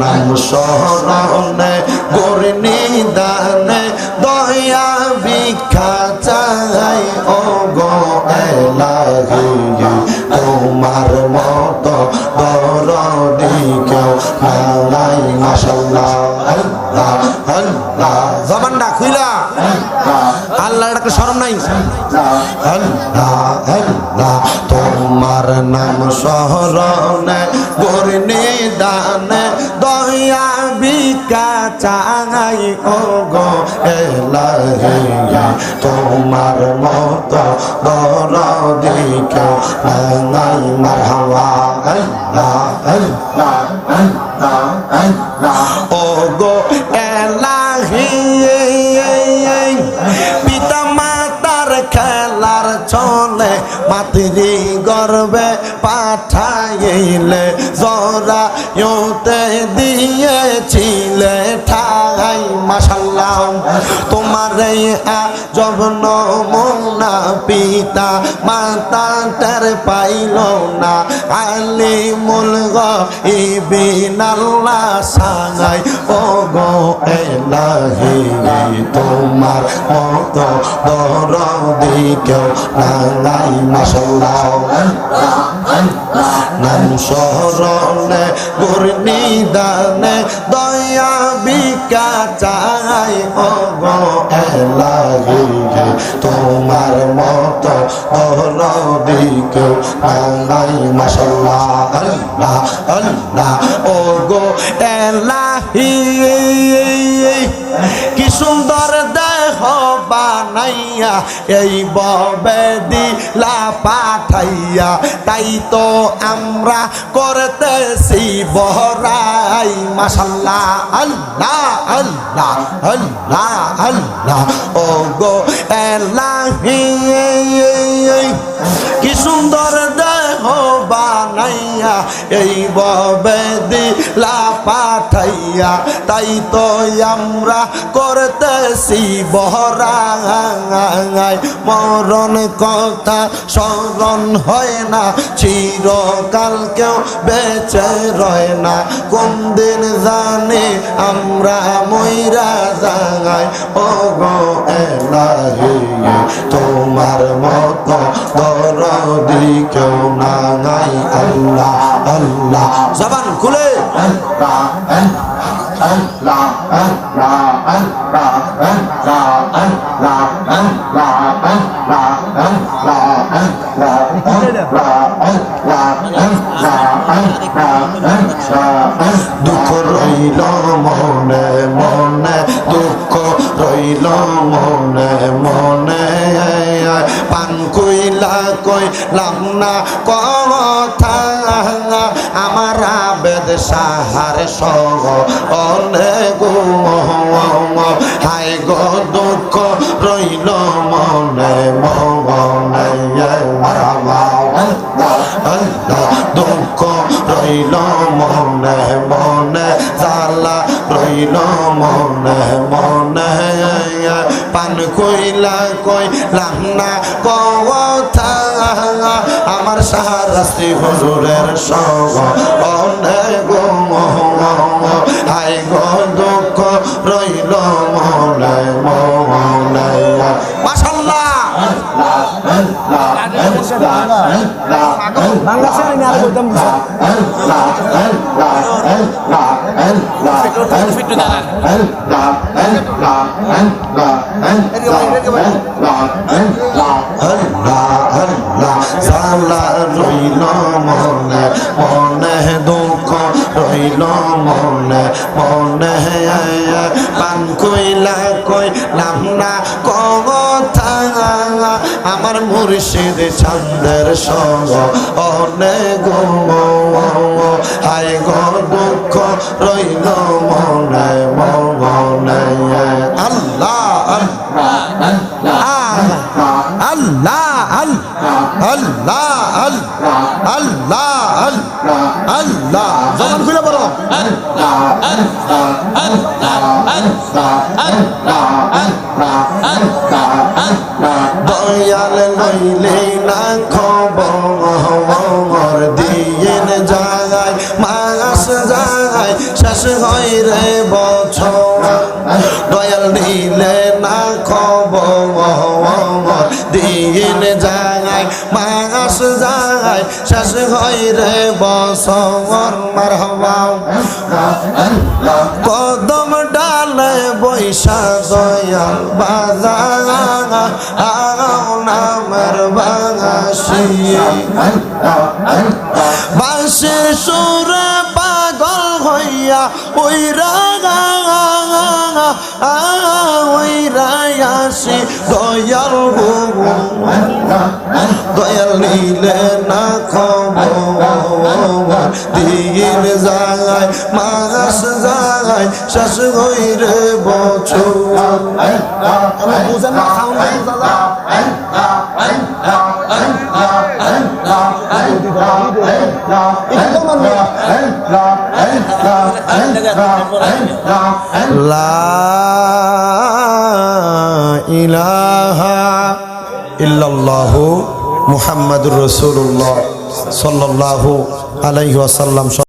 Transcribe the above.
নাম স্মরণে গরি নিদানে দয়া ভিক্ষা চাই। ও গো এলাহি তোমার মতো দরদি কেউ নাই মাশাল্লাহ আল্লাহ আল্লাহ। জবানটা খুইলা। আল্লাহ একটা শরম নাই? তোমার নাম স্মরণে গরনে দানে দয়া বিকা চাই। ও গো তোমার মত দরদি কেউ নাই। মারহাবা ও গো মাতৃ গর্বে পাঠাইলে জরা ইউতে দিয়েছিলে ঠাই পেলাম তোমার জঘন্য মোনা পিতা, মাতা তার পাইল না। আলি মুল গিবিনাল্লা সাঙাই ও গো এলাহি, তোমার মত দর দিকেও নাঙাই নাম নাম শহরণে গুরনিদানে দয়া বিকা চাই। ও গো এলাহি তোমার মত দরদি কেউ নাই মাসাল্লাহ আল্লাহ আল্লাহ ও গো এলাহি বানাইয়া এই ববে দিলা পাঠাইয়া, তাই তো আমরা করতেছি বহরাই। মাসাল্লাহ আল্লাহ আল্লাহ আল্লাহ আল্লাহ। ও গো এলাহি কি সুন্দর দেহ বানাইয়া, এই ববে দিলা পাঠাইয়া, তাই তো আমরা করতেছি বহরাঙাই মরণ কথা স্মরণ হয় না, চিরকাল কেউ বেঁচে রয় না। কোন দিন জানে আমরা ময়রা জাগাই ও গো এলাহি তোমার মতো দরদি কেউ না নাই আল্লাহ আল্লাহ জবান খুলে আল্লাহ আল্লাহ আল্লাহ আল্লাহ আল্লাহ আল্লাহ আল্লাহ আল্লাহ আল্লাহ দুঃখ রইল মনে মনে দুঃখ রইল মনে মনে পান কইলা কইলাম না কথা। আমার আবেদ সাহার সহ অনেক হাই গো দুঃখ রইল মনে মনে দুঃখ রইল মনে মনে জালা রইল মনে মনে। পান কইলা কইলাম না কথা আমার সাহারাস্তি হজুরের সঙ্গ অনেক Bangladesh ini ada hitam. Salah rohino mohne mohne duko rohino mohne mohne ayah মুর্শিদ চন্দের সঙ্গ অনেক হাই গো দুঃখ রইল মনে মনে আল্লাহ আল্লাহ আল্লাহ আল্লাহ আল্লাহ আল্লাহ আল্লাহ জবান খুলে বলো দয়াল লইলে না খবর। দিয়েন যায়, মাস যায়, শেষ হয় রে বছর। দয়াল নিলে না খবর। দিন যায়, মাস যায়, শেষ হয় রে বছর। মারহবা। কদম ডালে বৈশা দয়াল বাজার বাগাসি বাসের সুরে পাগল হইয়া ওই রাগা ওই রায়াসি দয়াল দয়াল নিলে না খবর। দিন যায় মাস যায় শেষ হইরে বছর। বুঝেন না ইল্লাল্লাহু মুহাম্মাদুর রাসূলুল্লাহ সাল্লাল্লাহু আলাইহি ওয়াসাল্লাম